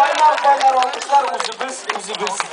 Mükemmel goller olmuşlar. Uzi biz, uzi biz.